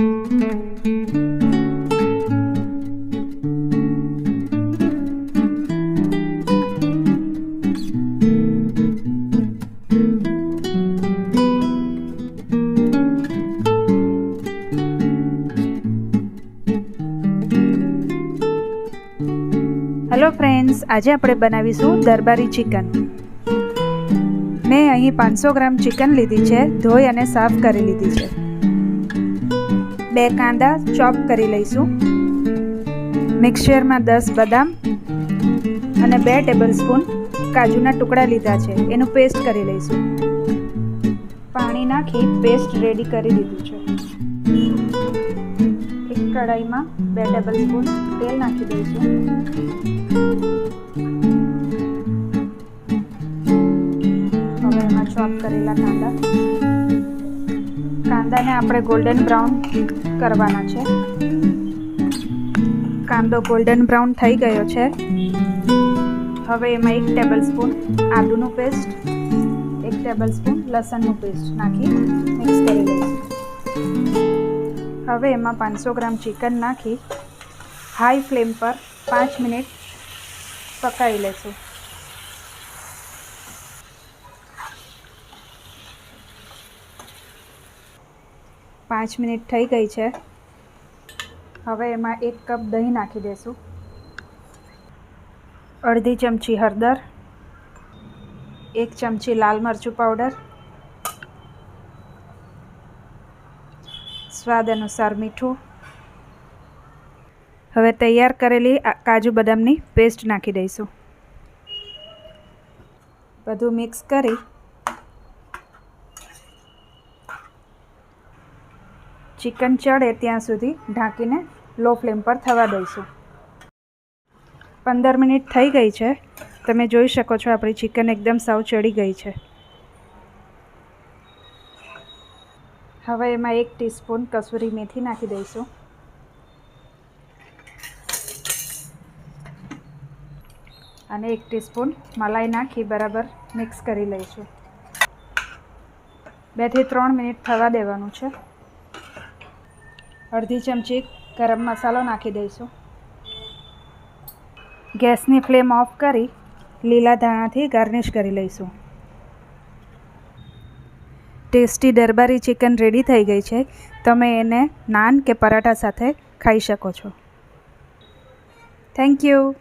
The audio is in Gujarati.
હેલો ફ્રેન્ડ્સ આજે આપણે બનાવીશું દરબારી ચિકન. મેં અહીં પાંચસો ગ્રામ ચિકન લીધી છે, ધોઈ અને સાફ કરી લીધી છે. બે કાંદા ચોપ કરી લઈશું. મિક્સચરમાં દસ બદામ અને બે ટેબલસ્પૂન કાજુના ટુકડા લીધા છે. એનું પેસ્ટ કરી લઈશું. પાણી નાખી પેસ્ટ રેડી કરી દીધું છે. એક કઢાઈમાં બે ટેબલસ્પૂન તેલ નાખી દઈશું. હવે એમાં ચોપ કરેલા કાંદા કાંદાને આપણે ગોલ્ડન બ્રાઉન કરવાના છે. કાંદો ગોલ્ડન બ્રાઉન થઈ ગયો છે. હવે એમાં એક ટેબલ સ્પૂન આદુનું પેસ્ટ એક ટેબલ સ્પૂન લસણનું પેસ્ટ નાખી મિક્સ કરી લઈશું. હવે એમાં પાંચસો ગ્રામ ચિકન નાખી હાઈ ફ્લેમ પર પાંચ મિનિટ પકાવી લેશું પાંચ મિનિટ થઈ ગઈ છે. હવે એમાં એક કપ દહીં નાખી દઈશું અડધી ચમચી હળદર, એક ચમચી લાલ મરચું પાવડર, સ્વાદ અનુસાર મીઠું. હવે તૈયાર કરેલી કાજુ બદામની પેસ્ટ નાખી દઈશું. બધું મિક્સ કરી ચિકન ચડે ત્યાં સુધી ઢાંકીને લો ફ્લેમ પર થવા દઈશું. પંદર મિનિટ થઈ ગઈ છે. તમે જોઈ શકો છો આપણી ચિકન એકદમ સાવ ચડી ગઈ છે. હવે એમાં એક ટીસ્પૂન કસૂરી મેથી નાખી દઈશું. અને એક ટીસ્પૂન મલાઈ નાખી બરાબર મિક્સ કરી લઈશું. બેથી ત્રણ મિનિટ થવા દેવાનું છે. અડધી ચમચી ગરમ મસાલો નાખી દઈશું. ગેસની ફ્લેમ ઓફ કરી લીલા ધાણાથી ગાર્નિશ કરી લઈશું. ટેસ્ટી દરબારી ચિકન રેડી થઈ ગઈ છે. તમે એને નાન કે પરાઠા સાથે ખાઈ શકો છો. Thank you.